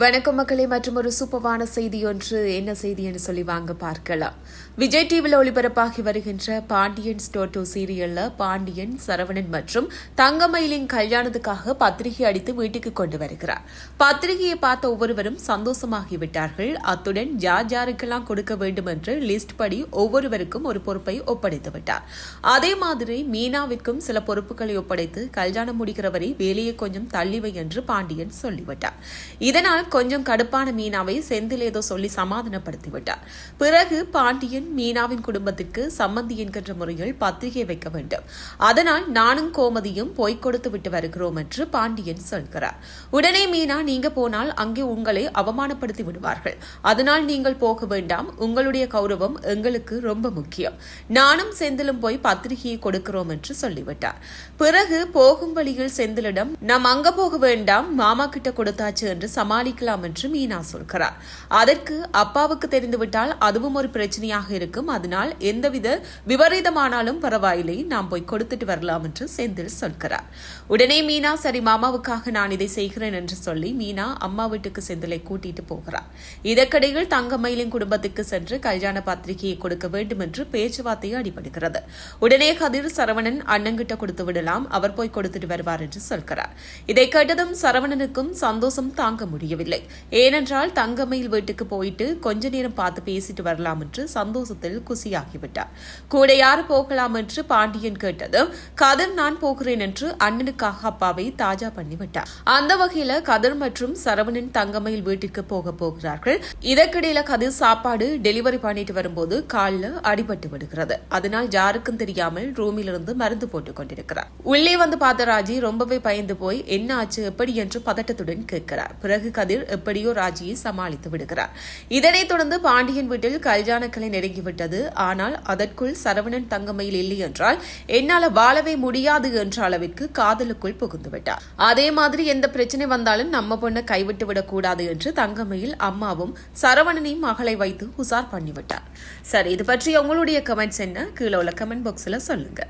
வணக்கம் மக்களே மற்றும் ஒரு சூப்பரான செய்தி ஒன்று என்ன செய்தி என்று சொல்லி வாங்க பார்க்கலாம். விஜய் டிவியில் ஒளிபரப்பாகி வருகின்ற பாண்டியன் ஸ்டோட்டோ சீரியல்ல பாண்டியன் சரவணன் மற்றும் தங்கமயிலின் கல்யாணத்துக்காக பத்திரிகை அடித்து வீட்டுக்கு கொண்டு வருகிறார். பத்திரிகையை பார்த்த ஒவ்வொருவரும் சந்தோஷமாகிவிட்டார்கள். அத்துடன் யார் யாருக்கெல்லாம் கொடுக்க வேண்டும் என்று லிஸ்ட் படி ஒவ்வொருவருக்கும் ஒரு பொறுப்பை ஒப்படைத்து விட்டார். அதே மாதிரி மீனாவிற்கும் சில பொறுப்புகளை ஒப்படைத்து கல்யாணம் முடிக்கிற வரை வேலையை கொஞ்சம் தள்ளிவை என்று பாண்டியன் சொல்லிவிட்டார். இதனால் கொஞ்சம் கடுப்பான மீனாவை செந்தில் ஏதோ சொல்லி சமாதானப்படுத்தி விட்டார் பிறகு பாண்டியன் மீனாவின் குடும்பத்திற்கு சம்மந்தி என்கின்ற முறையில் பத்திரிகை வைக்க வேண்டும். அதனால் நானும் கோமதியும் போய் கொடுத்து விட்டு வருகிறோம் என்று பாண்டியன் சொல்கிறார். உடனே மீனா நீங்க போனால் அங்கே உங்களை அவமானப்படுத்தி விடுவார்கள். அதனால் நீங்கள் போக வேண்டாம். உங்களுடைய கௌரவம் எங்களுக்கு ரொம்ப முக்கியம். நானும் செந்திலும் போய் பத்திரிகையை கொடுக்கிறோம் என்று சொல்லிவிட்டார். பிறகு போகும் வழியில் செந்திலிடம் நாம் அங்க போக வேண்டாம். மாமா கிட்ட கொடுத்தாச்சு என்று சமாளிக்க பாதிக்கலாம் என்று மீனா சொல்கிறார். அதற்கு அப்பாவுக்கு தெரிந்துவிட்டால் அதுவும் ஒரு பிரச்சனையாக இருக்கும். அதனால் எந்தவித விபரீதமானாலும் பரவாயில்லை. நாம் போய் கொடுத்துட்டு வரலாம் என்று செந்தில் சொல்கிறார். உடனே மீனா சரி மாமாவுக்காக நான் இதை செய்கிறேன் என்று சொல்லி மீனா அம்மா வீட்டுக்கு செந்திலை கூட்டிட்டு போகிறார். இதற்கிடையில் தங்கமயிலின் குடும்பத்துக்கு சென்று கல்யாண பத்திரிகையை கொடுக்க வேண்டும் என்று பேச்சுவார்த்தை அடிபடுகிறது. உடனே கதிர் சரவணன் அண்ணங்கிட்ட கொடுத்து விடலாம். அவர் போய் கொடுத்துட்டு வருவார் என்று சொல்கிறார். இதை கேட்டதும் சரவணனுக்கும் சந்தோஷம் தாங்க முடியவில்லை. ஏனென்றால் தங்கமயில் வீட்டுக்கு போயிட்டு கொஞ்ச நேரம் பார்த்து பேசிட்டு வரலாம் என்று சந்தோஷத்தில் குசியாகிவிட்டார். கூட யார் போகலாம் என்று பாண்டியன் கேட்டதும் கதிர் நான் போகிறேன் என்று அண்ணனுக்காக அப்பாவை தாஜா பண்ணிவிட்டார். அந்த வகையில கதிர் மற்றும் சரவணன் தங்கமயில் வீட்டுக்கு போக போகிறார்கள். இதற்கிடையில கதிர் சாப்பாடு டெலிவரி பண்ணிட்டு வரும்போது காலில் அடிபட்டு விடுகிறது. அதனால் யாருக்கும் தெரியாமல் ரூமிலிருந்து மருந்து போட்டுக் கொண்டிருக்கிறார். உள்ளே வந்து பார்த்த ராஜி ரொம்பவே பயந்து போய் என்ன ஆச்சு? எப்படி? என்று பதட்டத்துடன் கேட்கிறார். பிறகு கதிர் எப்படியோ ராஜியை சமாளித்து விடுகிறார். இதனைத் தொடர்ந்து பாண்டியன் வீட்டில் கல்யாணக்கலை நெருங்கிவிட்டது. ஆனால் அதற்குள் சரவணன் தங்கமையில் இல்லை என்றால் என்னால வாழவே முடியாது என்ற அளவிற்கு காதலுக்குள் புகுந்து விட்டார். அதே மாதிரி எந்த பிரச்சனை வந்தாலும் நம்ம பொண்ணை கைவிட்டு விடக்கூடாது என்று தங்கமையில் அம்மாவும் சரவணனையும் மகளை வைத்து உசார் பண்ணிவிட்டார். சரி இது பற்றி உங்களுடைய கமெண்ட்ஸ் என்ன? கீழே உள்ள கமெண்ட் பாக்ஸ்ல சொல்லுங்க.